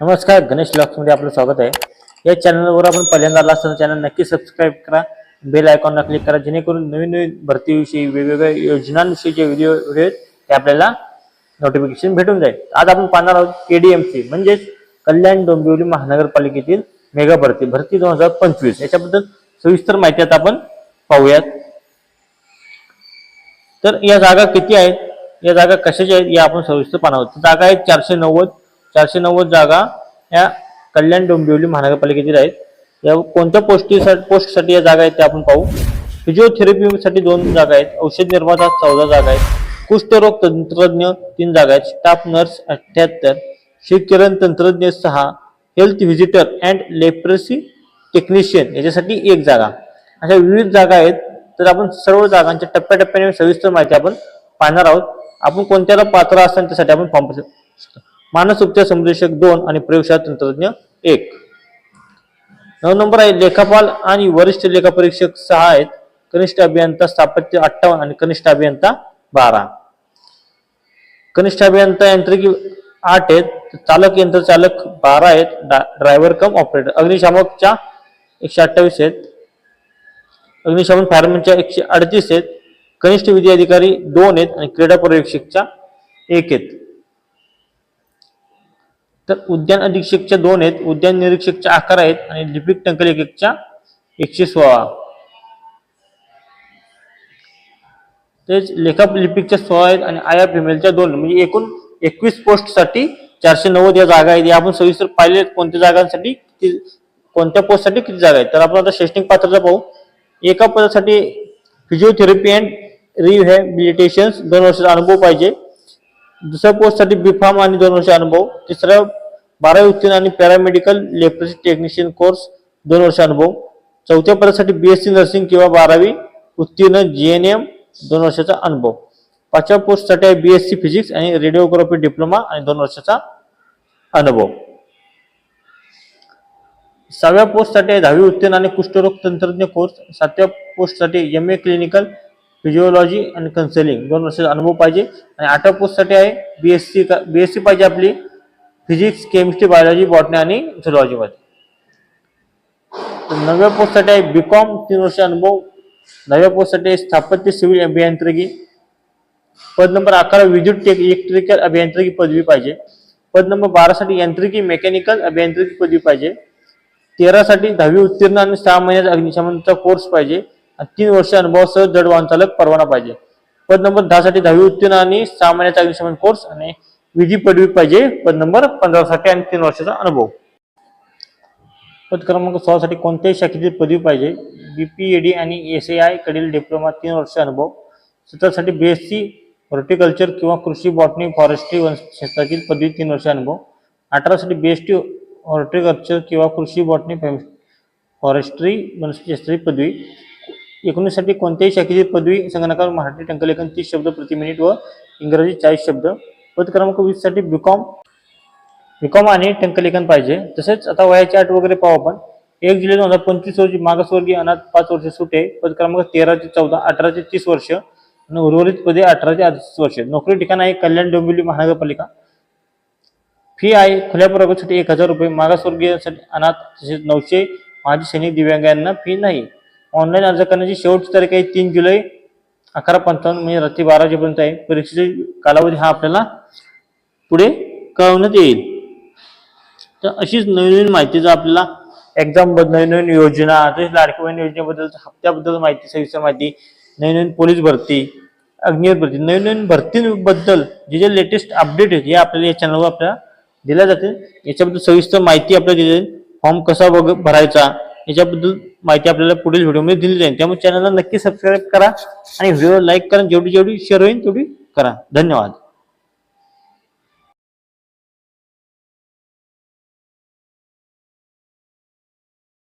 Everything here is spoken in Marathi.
नमस्कार गणेश लॉक्समध्ये आपलं स्वागत आहे. या चॅनलवर आपण पहिल्यांदा आला असताना चॅनल नक्की सबस्क्राईब करा. बेल आयकॉनला क्लिक करा जेणेकरून नवीन नवीन भरतीविषयी वेगवेगळ्या योजनांविषयी जे व्हिडिओ व्हिडिओ आहेत ते आपल्याला नोटिफिकेशन भेटून जाईल. आज आपण पाहणार आहोत केडीएमसी म्हणजेच कल्याण डोंबिवली महानगरपालिकेतील मेगा भरती भरती दोन हजार पंचवीस. याच्याबद्दल सविस्तर माहिती आता आपण पाहूयात. तर या जागा किती आहेत? या जागा कशाच्या आहेत? या आपण सविस्तर पाहणार आहोत. तर जागा आहेत चारशे नव्वद चारशे नव्वद जागा या कल्याण डोंबिवली महानगरपालिकेतील आहेत या कोणत्या पोस्टीसाठी पोस्टसाठी या जागा आहेत ते आपण पाहू. फिजिओथेरपीसाठी दोन जागा आहेत. औषध निर्माता चौदा जागा आहेत. कुष्ठरोग तंत्रज्ञ तीन जागा आहेत. स्टाफ नर्स अठ्ठ्याहत्तर शिवकिरण तंत्रज्ञ सहा health visitor and leprosy technician याच्यासाठी एक जागा. अशा विविध जागा आहेत. तर आपण सर्व जागांच्या टप्प्याटप्प्याने सविस्तर माहिती आपण पाहणार आहोत. आपण कोणत्याला पात्र असताना त्यासाठी आपण फॉर्म भरू शकतो. मानस उपचार दोन आणि प्रयोगशाळा तंत्रज्ञ एक. नऊ नंबर आहे लेखापाल आणि वरिष्ठ लेखापरीक्षक सहा आहेत. कनिष्ठ अभियंता स्थापत्य अठ्ठावन्न आणि कनिष्ठ अभियंता बारा. कनिष्ठ अभियंता यांत्रिकी आठ आहेत. चालक यंत्र चालक बारा आहेत. ड्रायव्हर कम ऑपरेटर. अग्निशामकच्या एकशे अठ्ठावीस आहेत. अग्निशमन फायरमॅनच्या एकशे अडतीस आहेत. कनिष्ठ विधी अधिकारी दोन आहेत आणि क्रीडा पर्यवेक्षकच्या एक आहेत. तर उद्यान अधीक्षकच्या दोन आहेत. उद्यान निरीक्षकच्या अकरा आहेत आणि लिपिक टंकल एकच्या एकशे सोळा. तेच लेखा लिपिकच्या सोळा आहेत आणि आया फिमेलच्या दोन म्हणजे एकूण एकवीस पोस्टसाठी चारशे नव्वद या जागा आहेत. या आपण सविस्तर पाहिले आहेत कोणत्या जागांसाठी किती कोणत्या पोस्टसाठी किती जागा आहेत. तर आपण आता शैक्षणिक पात्रता पाहू. एका पदासाठी फिजिओथेरपी अँड रिहॅबिलिटेशन दोन वर्षाचा अनुभव पाहिजे. दुसऱ्या पोस्टसाठी बीफार्म आणि दोन वर्ष अनुभव तिसऱ्या बारावी उत्तीर्ण आणि पॅरामेडिकल लेप्रेसी टेक्निशियन कोर्स दोन वर्ष अनुभव. चौथ्या पदासाठी बीएससी नर्सिंग किंवा बारावी उत्तीर्ण जीएनएम दोन वर्षाचा अनुभव. पाचव्या पोस्टसाठी आहे बीएससी फिजिक्स आणि रेडिओग्राफी डिप्लोमा आणि दोन वर्षाचा अनुभव. सहाव्या पोस्टसाठी आहे दहावी उत्तीर्ण आणि कुष्ठरोग तंत्रज्ञ कोर्स सातव्या पोस्टसाठी एम ए क्लिनिकल फिजिओलॉजी आणि कन्सलिंग दोन वर्षाचा अनुभव पाहिजे. आणि आठव्या पोस्टसाठी आहे. B S C B S C पाहिजे आपली. फिजिक्स केमिस्ट्री बायोलॉजी बॉटनी आणि झुलॉजीमध्ये नव्या पोस्टसाठी आहे बी कॉम तीन वर्ष अनुभव. नव्या पोस्टसाठी आहे स्थापत्य सिव्हिल अभियांत्रिकी. पद नंबर अकरा विद्युत टेक इलेक्ट्रिकल अभियांत्रिकी पदवी पाहिजे. पद नंबर बारासाठी यांत्रिकी मेकॅनिकल अभियांत्रिकी पदवी पाहिजे. तेरासाठी दहावी उत्तीर्ण आणि सहा महिन्याचा अग्निशमनचा कोर्स पाहिजे. तीन वर्ष अनुभवासह जड वाहन चालक परवाना पाहिजे. पद नंबर दहा साठी दहावी उत्तीर्ण आणि सहा महिन्याचा अग्निशमन कोर्स आणि विधी पदवी पाहिजे. पद नंबर पंधरा साठी आणि तीन वर्षाचा अनुभव. पद क्रमांक सोळा साठी कोणत्याही शाखेतील पदवी पाहिजे. बीपीएडी आणि एस आय कडील डिप्लोमा तीन वर्ष अनुभव. सतरासाठी बीएससी हॉर्टिकल्चर किंवा कृषी बॉटनी फॉरेस्ट्री वनक्षेत्रातील पदवी तीन वर्ष अनुभव. अठरासाठी बीएसटी हॉर्टिकल्चर किंवा कृषी बॉटनी फॉरेस्ट्री वनक्षेत्राची पदवी. एकोणीससाठी कोणत्याही शाखेची पदवी संगणकावर मराठी टंकलेखन तीस शब्द प्रति मिनिट व इंग्रजी चाळीस शब्द. पद क्रमांक वीससाठी बीकॉम बीकॉम आणि टंकलेखन पाहिजे. तसेच आता वयाची आठ वगैरे पाहू आपण. एक जुलै दोन हजार पंचवीस रोजी मागासवर्गीय अनाथ पाच वर्ष सुटे. पद क्रमांक तेरा ते चौदा अठरा ते तीस वर्ष. आणि उर्वरित पदे अठरा ते अडतीस वर्ष. नोकरी ठिकाण आहे कल्याण डोंबिवली महानगरपालिका. फी आहे खुल्या प्रवर्गासाठी एक हजार रुपये. मागासवर्गीयसाठी अनाथ तसेच नऊशे माजी सैनिक दिव्यांगांना फी नाही. ऑनलाईन अर्ज करण्याची शेवटची तारीख आहे तीन जुलै अकरा पंचावन्न म्हणजे रात्री बारा वाजेपर्यंत आहे. परीक्षेचा कालावधी हा आपल्याला पुढे कळवण्यात येईल. तर अशीच नवीन नवीन माहिती जर आपल्याला एक्झामबद्दल नवीन नवीन योजना तसेच लाडकी बहीण योजनेबद्दल हप्त्याबद्दल माहिती सविस्तर माहिती नवीन नवीन पोलीस भरती अग्निवीर भरती नवीन नवीन भरतीबद्दल जे जे लेटेस्ट अपडेट आहेत हे आपल्याला या चॅनलवर आपल्याला दिल्या जातील. याच्याबद्दल सविस्तर माहिती आपल्याला दिली जाईल. फॉर्म कसा बघ भरायचा याच्याबद्दल माहिती आपल्याला पुढील व्हिडिओमध्ये दिली जाईल. त्यामुळे चॅनलला नक्की सबस्क्राईब करा आणि व्हिडिओ लाईक करा जेवढी जेवढी शेअर होईल तेवढी करा. धन्यवाद.